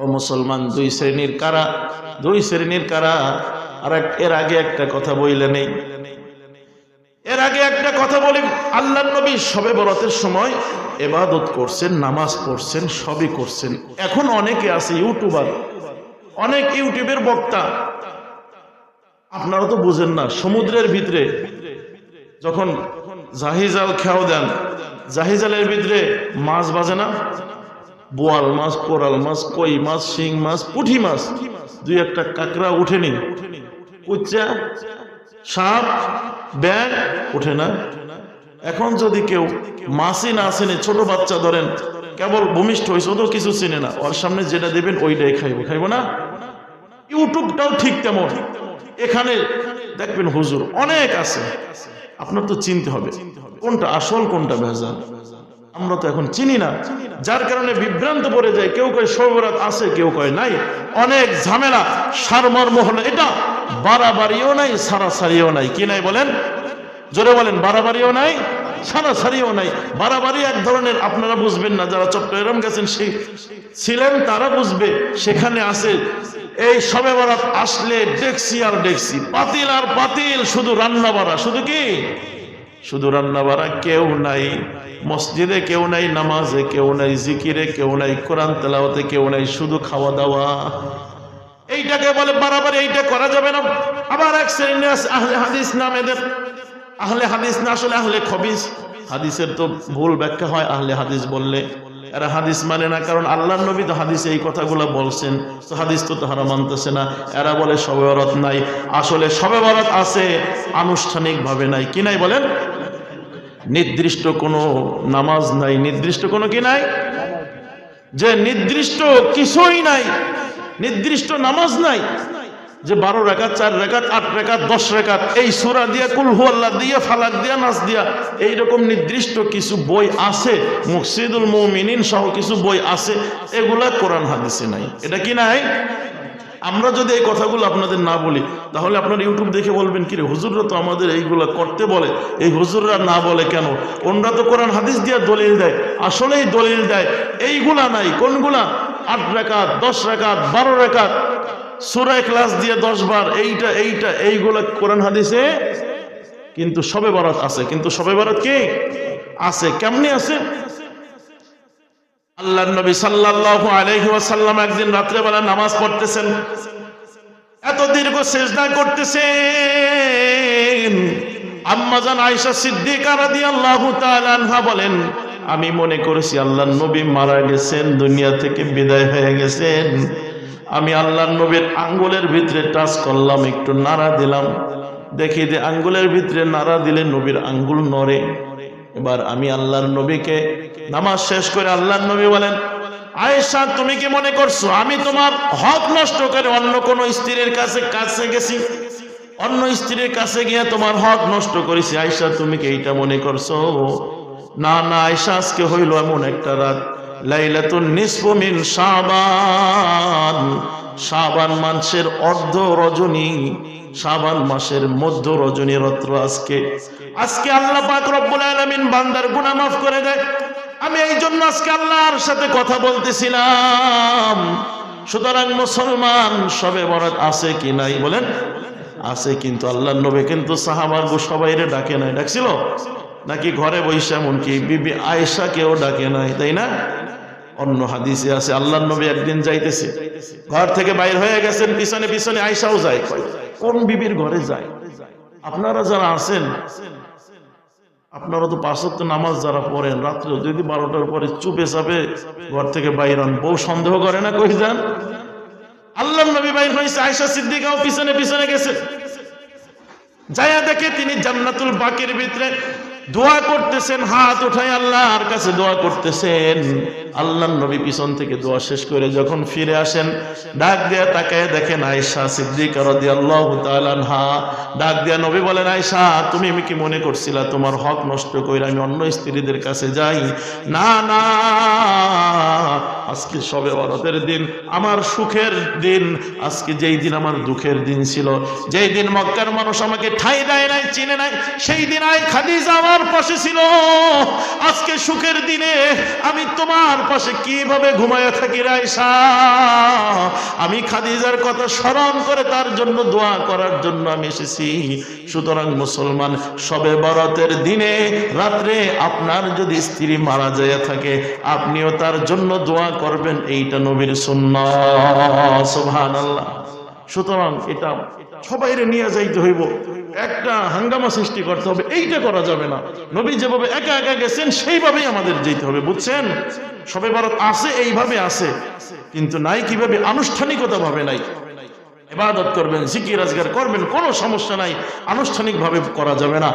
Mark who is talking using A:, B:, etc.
A: ও মুসলমান, দুই শ্রেণির কারা? দুই শ্রেণির কারা? আর এর আগে একটা কথা বইলে নেই। এর আগে একটা কথা বলি, আল্লাহ নবী সবে বরাতের সময় এবাদত করছেন, নামাজ পড়ছেন, সবই করছেন। এখন অনেকে আছে ইউটিউবার, অনেক ইউটিউবের বক্তা। আপনারা তো বুঝেন না, সমুদ্রের ভিতরে যখন জাহিজাল খেয়াও দেন, জাহিজালের ভিতরে মাছ বাজে না? বোয়াল মাছ, কোরাল মাছ, কই মাছ, শিং মাছ, পুঁটি মাছ। দুই একটা কাঁকড়া উঠেনি কুচ্চা, সাপ ব্যাগ ওঠে না। এখন যদি কেউ মাছই না আসেনি ছোট বাচ্চা ধরেন, কেবল ভূমিষ্ঠ হয়েছে ও তো কিছু চিনে না। ওর সামনে যেটা দেবেন, ওইটাই খাইব। খাইব না? ইউটিউবটাও ঠিক তেমন। এখানে দেখবেন হুজুর অনেক আছে। আপনার তো চিনতে হবে। কোনটা আসল, কোনটা ভেজাল? আমরা তো এখন চিনি না। যার কারণে বিভ্রান্ত পড়ে যায়। কেউ কয় সৌবরাত আছে, কেউ কয় নাই। অনেক ঝামেলা, সারমর্ম হলো এটা। বাড়াবাড়িও নাই, সারাসারিও নাই। কি নাই বলেন? জোরে বলেন, বাড়াবাড়িও নাই, সারাসারিও নাই। বাড়াবাড়ি এক ধরনের, আপনারা বুঝবেন না, যারা চট্টগ্রাম গেছেন সেই ছিলেন, তারা বুঝবে, সেখানে আছে। এই সবে বরাত আসলে ডেক্সি আর ডেক্সি। পাতিল আর পাতিল, শুধু রান্না বাড়া। শুধু কি? শুধু রান্না বাড়া কেউ নাই, মসজিদে কেউ নাই, নামাজে কেউ নাই, জিকিরে কেউ নাই, কোরআন তেলাওয়াতে কেউ নাই, শুধু খাওয়া দাওয়া। এইটাকে বলে বারাবার এইটা করা যাবে না। আবার এক শ্রেণি আহলে হাদিস নাম এদের। আহলে হাদিস না আসলে আহলে খবিস। হাদিসের তো ভুল ব্যাখ্যা হয়, আহলে হাদিস বললে। এরা হাদিস মানে না, কারণ আল্লাহ নবী তো হাদিসে এই কথাগুলো বলছেন। তো হাদিস তো তাহারা মানতেছে না। এরা বলে সবে বরাত নাই। আসলে সবে বরাত আছে, আনুষ্ঠানিকভাবে নাই। কি নাই বলেন? নির্দিষ্ট কোনো নামাজ নাই, নির্দিষ্ট কোনো কি নাই? যে নির্দিষ্ট কিছুই নাই, নির্দিষ্ট নামাজ নাই, যে বারো রেখাত, চার রেখাত, আট রেখাত, দশ রেখাত, এই সুরা দিয়া কুলহু আল্লাহ দিয়া, ফালাক দিয়া নাচ দিয়া, এইরকম নির্দিষ্ট কিছু বই আছে মুকসিদুল মৌমিনিন সহ কিছু বই আছে, এগুলা কোরআন হাদিসে নাই। এটা কি নাই? আমরা যদি এই কথাগুলো আপনাদের না বলি, তাহলে আপনার ইউটিউব দেখে বলবেন কি রে হুজুররা তো আমাদের এইগুলো করতে বলে। এই হুজুররা না বলে কেন? ওনরা তো কোরআন, হাদিস দিয়ে দলিল দেয়। আসলেই দলিল দেয়। এইগুলা নাই। কোনগুলা? আট রেখাত, দশ রেখাত, বারো রেখাত। সুরায় ক্লাস দিয়ে দশ বার এইটা এইটা, এইগুলা কোরআন, হাদিসে কিন্তু সবে বরাত আছে। কিন্তু সবে বরাত কি? আছে। কেমনি আছে? আল্লাহ নবী সাল্লাল্লাহু আলাইহি ওয়াসাল্লাম একদিন রাত্রেবেলা নামাজ পড়তেছেন। এত দীর্ঘ সেজদা করতেছেন। আম্মাজান আয়েশা সিদ্দিকা রাদিয়াল্লাহু তাআলা আনহা বলেন, আমি মনে করেছি আল্লাহর নবী মারা গেছেন, দুনিয়া থেকে বিদায় হয়ে গেছেন। আমি আল্লাহর নবীর আঙ্গুলের ভিতরে টাচ করলাম, একটু নাড়া দিলাম। দেখি যে আঙ্গুলের ভিতরে নাড়া দিলে নবীর আঙ্গুল নড়ে। এবার আমি আল্লাহর নবীকে নামাজ শেষ করে আল্লাহর নবী বলেন, আয়েশা, তুমি কি মনে করছ আমি তোমার হক নষ্ট করে অন্য কোন স্ত্রীর কাছে কাছে গেছি? অন্য স্ত্রীর কাছে গিয়ে তোমার হক নষ্ট করেছি। আয়েশা, তুমি কি এইটা মনে করছ? না না, আয়েশা, আজকে হইল এমন একটা রাত। লাইলাতুন নিসফু মিন শাবান। শাবান মাসের অর্ধ রজনী, শাবান মাসের মধ্য রজনী রাত্র আজকে। আজকে আল্লাহ পাক রব্বুল আলামিন বান্দার গুনাহ মাফ করে দেয়। আমি এই জন্য আজকে আল্লাহর সাথে কথা বলতেছিলাম। সুতরাং মুসলমান সবে বরাত আছে কি নাই বলেন? আছে কিন্তু আল্লাহ নবী কিন্তু সাহাবার গো সবাইরে ডাকে নাই। ডাকছিল? নাকি ঘরে বৈশা এমনকি বিবি আয়েশাকেও ডাকে নাই, তাই না? অন্য হাদিসে আছে আল্লাহ নবী একদিন যাইতেছে, ঘর থেকে বাইর হয়ে গেছেন, পিছনে পিছনে আয়েশাও যায় কোন বিবির ঘরে যায়? আপনারা যারা আছেন, আপনারা তো পাঁচত্ব নামাজ যারা পড়েন, রাত্রে যদি বারোটার পরে চুপে চাপে ঘর থেকে বাইর হন, বউ সন্দেহ করে না, কই যান? আল্লাহ নবী বাইর হয়েছে আয়সা সিদ্দিকাও পিছনে পিছনে গেছে। যায়া দেখে তিনি জান্নাতুল বাকির ভিতরে দোয়া করতেছেন, হাত উঠাই আল্লাহর কাছে দোয়া করতেছেন। আল্লাহ নবী পিছন থেকে দোয়া শেষ করে যখন ফিরে আসেন, ডাক দিয়া তাকায় দেখেন আয়েশা সিদ্দিকা ডাক দিয়া নবী বলেন, আয়েশা, তুমি আমি কি মনে করছিলা তোমার হক নষ্ট কইরা আমি অন্য স্ত্রীদের কাছে যাই? না না, আজকে সবে বরাতের দিন, আমার সুখের দিন। আজকে যেই দিন আমার দুঃখের দিন ছিল, যেই দিন মক্কার মানুষ আমাকে ঠাই দেয় নাই, চিনে নাই, সেই দিন আয় খাদিজা আমার আমার পাশে ছিল। আজকে সুখের দিনে আমি তোমার পাশে কীভাবে ঘুমায়া থাকি রাইসা আমি খাদিজার কথা স্মরণ করে তার জন্য দোয়া করার জন্য আমি এসেছি। সুতরাং মুসলমান, সবে বরতের দিনে রাত্রে আপনার যদি স্ত্রী মারা যায় থাকে, আপনিও তার জন্য দোয়া করবেন, এইটা নবীর সুন্নাহ সুবহানাল্লাহ। সুতরাং এটা সবাইরে নিয়ে যাইতে হইব। একটা হাঙ্গামা সৃষ্টি করতে হবে, এইটা করা যাবে না। নবী যেভাবে একা একা গেছেন, সেইভাবেই আমাদের যেতে হবে, বুঝছেন? সবে ভারত আছে, এইভাবে আছে। কিন্তু নাই কীভাবে, আনুষ্ঠানিকতা ভাবে নাই। এবাদত করবেন, জিকির রাজগার করবেন, কোনো সমস্যা নাই। আনুষ্ঠানিকভাবে করা যাবে না।